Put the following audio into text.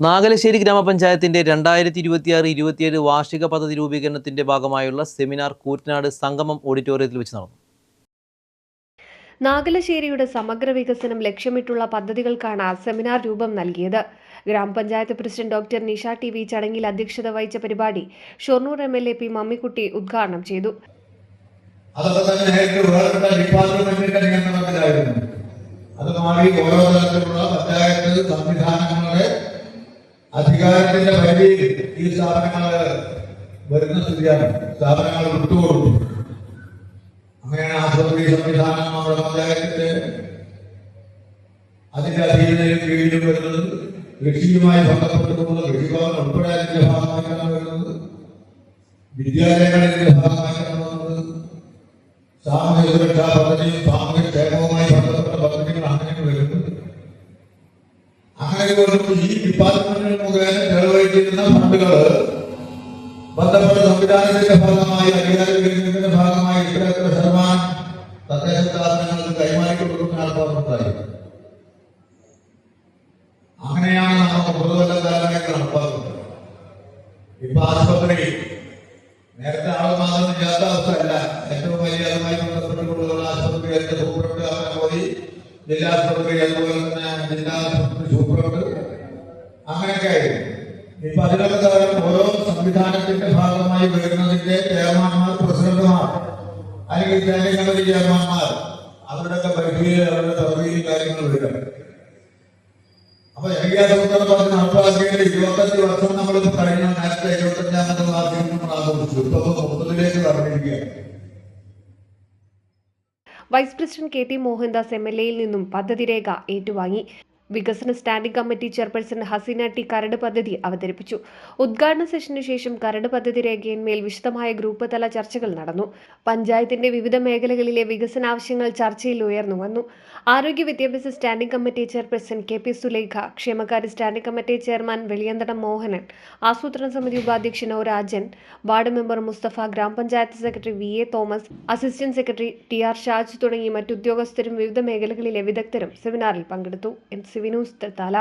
നാഗലശ്ശേരി ഗ്രാമപഞ്ചായത്തിന്റെ രണ്ടായിരത്തി ഇരുപത്തിയാറ് ഇരുപത്തിയേഴ് വാർഷിക പദ്ധതി രൂപീകരണത്തിന്റെ ഭാഗമായുള്ള സെമിനാർ കൂറ്റനാട് സംഗമം ഓഡിറ്റോറിയത്തിൽ വെച്ച് നടന്നു. നാഗലശ്ശേരിയുടെ സമഗ്ര വികസനം ലക്ഷ്യമിട്ടുള്ള പദ്ധതികൾക്കാണ് സെമിനാർ രൂപം നൽകിയത്. ഗ്രാമപഞ്ചായത്ത് president doctor Nisha T V ചടങ്ങിൽ അധ്യക്ഷത വഹിച്ച പരിപാടി Shoranur M L A P Mammikutty ഉദ്ഘാടനം ചെയ്തു. അത് മാറി ഓരോ തരത്തിലുള്ള പഞ്ചായത്ത് സംവിധാനങ്ങളുടെ അധികാരത്തിന്റെ പരിധിയിൽ ഈ സ്ഥാപനങ്ങൾ വരുന്ന സ്ഥിതിയാണ്. സ്ഥാപനങ്ങൾ വിട്ടുകൊടുത്തു. അങ്ങനെയാണ് ആശുപത്രി സംവിധാനം നമ്മുടെ പഞ്ചായത്തിന്റെ അതിന്റെ അധീനതയിൽ കീഴിലും വരുന്നത്. കൃഷിയുമായി ബന്ധപ്പെട്ടുകൊണ്ടുള്ള കൃഷിഭവൻ ഉൾപ്പെടെ അതിന്റെ ഭാഗമായിട്ടാണ് വരുന്നത്. വിദ്യാലയങ്ങൾ ഭാഗമായിട്ടാണ് വരുന്നത് സാമൂഹ്യ സുരക്ഷാ പദ്ധതിയും സാമൂഹ്യ ക്ഷേമവുമായി ബന്ധപ്പെട്ട പദ്ധതികൾ അങ്ങനെ വരുന്നത് അങ്ങനെ ഈ ഡിപ്പാർട്ട്മെന്റുകൾ മുഖേന ചെലവഴിച്ചിരുന്ന ഫണ്ടുകൾ ബന്ധപ്പെട്ട സംവിധാനത്തിന്റെ ഭാഗമായി അധികാര വികസനത്തിന്റെ ഭാഗമായി എത്ര ശതമാനം തദ്ദേശ സ്ഥാപനങ്ങൾക്ക് കൈമാറി കൊടുക്കുന്ന ആൾക്കാരുണ്ടായി അങ്ങനെയാണ് നാം മുഴുവൻ കാലമായിട്ട് നടപ്പാക്കുന്നത്. ഇപ്പൊ ആശുപത്രി നേരത്തെ ആൾ മാത്രം ഇല്ലാത്ത അവസ്ഥയല്ല ഏറ്റവും വലിയ അതുമായി ബന്ധപ്പെട്ടുകൊണ്ടുള്ള ആശുപത്രി സൂപ്രണ്ട് അങ്ങനെ പോയി. ജില്ലാ ആശുപത്രി അതുപോലെ തന്നെ ജില്ലാ സൂപ്രണ്ട് അങ്ങനെയൊക്കെ ആയിരുന്നു ഇപ്പൊ അതിനൊക്കെ കാരണം ഓരോ സംവിധാനത്തിന്റെ ഭാഗമായി വരുന്നതിന്റെ ചെയർമാൻമാർ പ്രസിഡന്റുമാർ അല്ലെങ്കിൽ സ്റ്റാൻഡിംഗ് കമ്മിറ്റി ചെയർമാൻമാർ അവരുടെയൊക്കെ പരിധിയിൽ അവരുടെ തറവിയിൽ കാര്യങ്ങൾ വരും അപ്പൊ ജനകീയാസൂത്രണ പറഞ്ഞ് നടപ്പാക്കിയത് ഇരുപത്തഞ്ച് വർഷം നമ്മളിപ്പോ കഴിഞ്ഞ നേരത്തെ ഇരുപത്തഞ്ചാമത്തെ വാർത്തയിൽ നമ്മൾ ആഘോഷിച്ചു. ഇപ്പൊ മൊത്തത്തിലേക്ക് കടന്നിരിക്കുകയാണ് vice president K T Mohandas M L എയിൽ നിന്നും പദ്ധതി രേഖ ഏറ്റുവാങ്ങി വികസന standing committee chairperson Haseena T കരട് പദ്ധതി അവതരിപ്പിച്ചു. ഉദ്ഘാടന സെഷനു ശേഷം കരട് പദ്ധതി രേഖയിന്മേൽ വിശദമായ ഗ്രൂപ്പ് തല ചർച്ചകൾ നടന്നു. പഞ്ചായത്തിന്റെ വിവിധ മേഖലകളിലെ വികസന ആവശ്യങ്ങൾ ചർച്ചയിൽ ഉയർന്നു വന്നു. ആരോഗ്യ വിദ്യാഭ്യാസ standing committee chairperson K P Sulekha ക്ഷേമകാര്യ standing committee chairman Veliyanthadam Mohanan ആസൂത്രണ സമിതി ഉപാധ്യക്ഷൻ O Rajan ward member Musthafa ഗ്രാമപഞ്ചായത്ത് secretary V A Thomas assistant secretary T R Shaj തുടങ്ങി മറ്റുദ്യോഗസ്ഥരും വിവിധ മേഖലകളിലെ വിദഗ്ധരും സെമിനാറിൽ പങ്കെടുത്തു. N C വിനൂസ് Thrithala